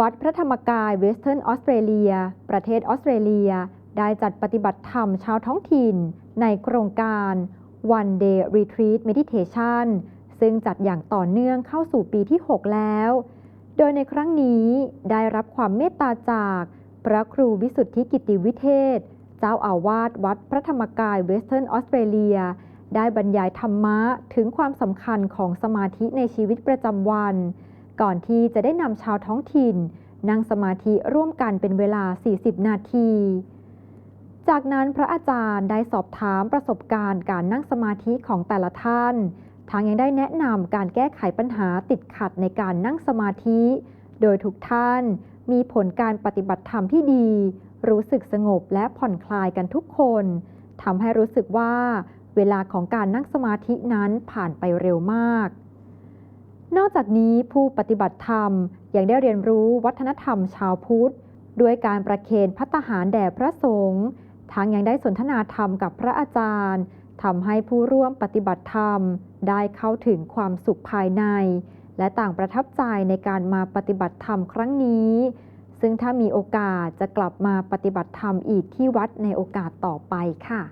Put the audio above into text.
วัดพระธรรมกายเวสเทิร์นออสเตรเลีย ประเทศออสเตรเลีย ได้จัดปฏิบัติธรรมชาวท้องถิ่น ในโครงการ One Day Retreat Meditation ซึ่งจัดอย่างต่อเนื่องเข้าสู่ปีที่ 6 แล้ว โดยในครั้งนี้ได้รับความเมตตาจากพระครูวิสุทธิกิติวิเทศ เจ้าอาวาสวัดพระธรรมกายเวสเทิร์นออสเตรเลีย ได้บรรยายธรรมะถึงความสำคัญของสมาธิในชีวิตประจำวัน ก่อนที่จะได้นำชาวท้องถิ่น นั่งสมาธิร่วมกันเป็นเวลา 40 นาที จากนั้นพระอาจารย์ได้สอบถามประสบการณ์การนั่งสมาธิของแต่ละท่าน ทางยังได้แนะนำการแก้ไขปัญหาติดขัดในการนั่งสมาธิ โดยทุกท่านมีผลการปฏิบัติธรรมที่ดี รู้สึกสงบและผ่อนคลายกันทุกคนทำให้รู้สึกว่า เวลาของการนั่งสมาธินั้นผ่านไปเร็วมาก นอกจากนี้ผู้ปฏิบัติธรรมยังได้เรียนรู้วัฒนธรรมชาวพุทธ ด้วยการประเคนพัตตาหารแด่พระสงฆ์ทั้งยังได้สนทนาธรรมกับพระอาจารย์ทำให้ผู้ร่วมปฏิบัติธรรม ได้เข้าถึงความสุขภายใน และต่างประทับใจในการมาปฏิบัติธรรมครั้งนี้ ซึ่งถ้ามีโอกาสจะกลับมาปฏิบัติธรรมอีกที่วัดในโอกาสต่อไปค่ะ